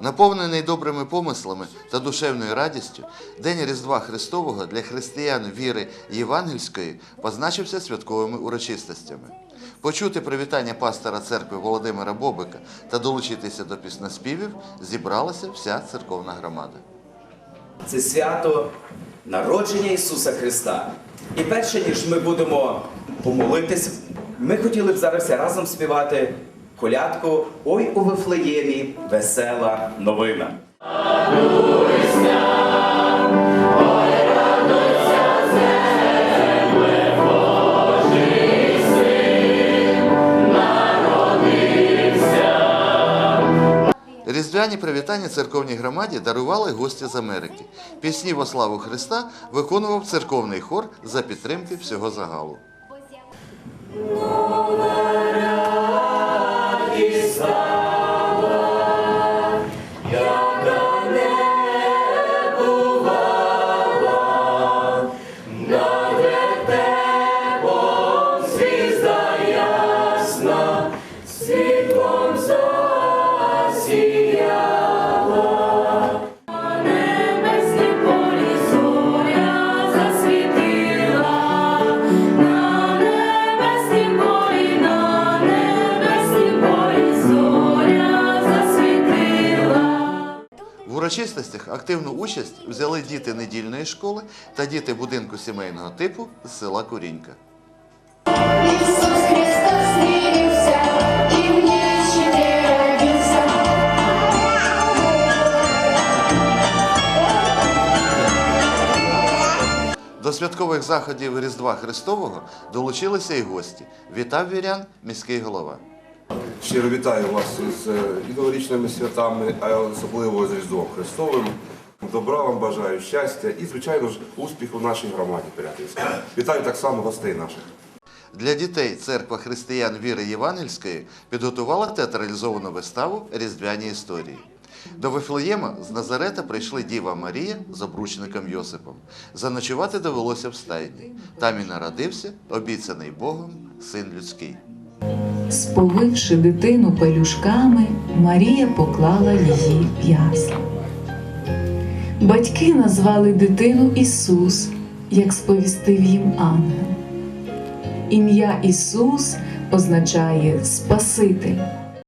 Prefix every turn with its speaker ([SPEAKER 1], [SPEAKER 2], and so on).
[SPEAKER 1] Наповнений добрими помислами та душевною радістю, День Різдва Христового для християн віри євангельської позначився святковими урочистостями. Почути привітання пастора церкви Володимира Бобика та долучитися до піснеспівів зібралася вся церковна громада.
[SPEAKER 2] Це свято народження Ісуса Христа. І перше, ніж ми будемо помолитись, ми хотіли б зараз разом співати колядку Ой у Вифлеємі весела новина.
[SPEAKER 1] Різдвяні привітання церковній громаді дарували гості з Америки. Пісні во славу Христа виконував церковний хор за підтримки всього загалу. Урочистостях активну участь взяли діти недільної школи та діти будинку сімейного типу з села
[SPEAKER 3] родился.
[SPEAKER 1] До святкових заходів Різдва Христового долучилися і гості. Вітав вірян міський голова.
[SPEAKER 4] Щиро вітаю вас із е, і святами, а особливо з Різдвом Христовим. Добра вам бажаю, щастя і, звичайно ж, успіху в нашій громаді Пирятинській. Вітаю так само гостей наших.
[SPEAKER 1] Для дітей церква християн віри Євангельської підготувала театралізовану виставу Різдвяні історії. До Вифлеєма з Назарета прийшли Діва Марія з обручником Йосипом. Заночувати довелося в стайні. Там і народився обіцяний Богом син людський.
[SPEAKER 5] Сповивши дитину пелюшками, Марія поклала її в ясла. Батьки назвали дитину Ісус, як сповістив їм ангел. Ім'я Ісус означає Спаситель.